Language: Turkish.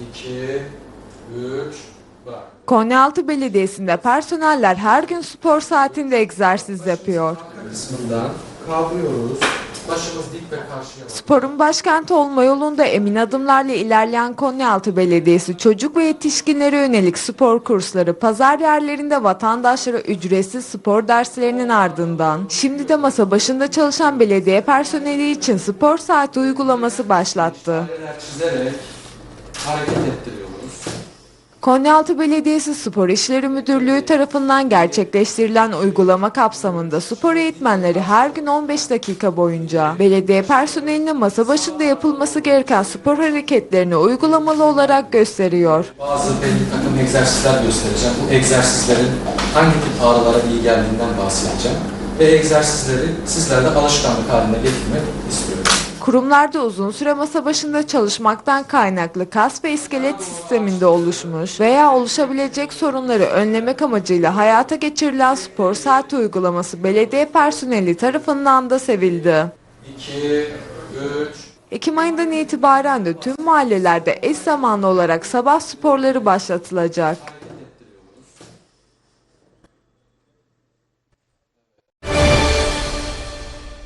2, 3, bak. Konyaaltı Belediyesi'nde personeller her gün spor saatinde egzersiz yapıyor. Kısmından kavruyoruz. Başımız dik ve karşıya bak. Sporun başkenti olma yolunda emin adımlarla ilerleyen Konyaaltı Belediyesi çocuk ve yetişkinlere yönelik spor kursları pazar yerlerinde vatandaşlara ücretsiz spor derslerinin ardından şimdi de masa başında çalışan belediye personeli için spor saati uygulaması başlattı. Çizerek hareket ettiriyoruz. Konyaaltı Belediyesi Spor İşleri Müdürlüğü tarafından gerçekleştirilen uygulama kapsamında spor eğitmenleri her gün 15 dakika boyunca belediye personeline masa başında yapılması gereken spor hareketlerini uygulamalı olarak gösteriyor. Bazı belli takım egzersizler göstereceğim. Bu egzersizlerin hangi tip ağrılara iyi geldiğinden bahsedeceğim. Ve egzersizleri sizler de alışkanlık haline getirmek istiyorum. Kurumlarda uzun süre masa başında çalışmaktan kaynaklı kas ve iskelet sisteminde oluşmuş veya oluşabilecek sorunları önlemek amacıyla hayata geçirilen spor saati uygulaması belediye personeli tarafından da sevildi. 2, 3, Ekim ayından itibaren de tüm mahallelerde eş zamanlı olarak sabah sporları başlatılacak.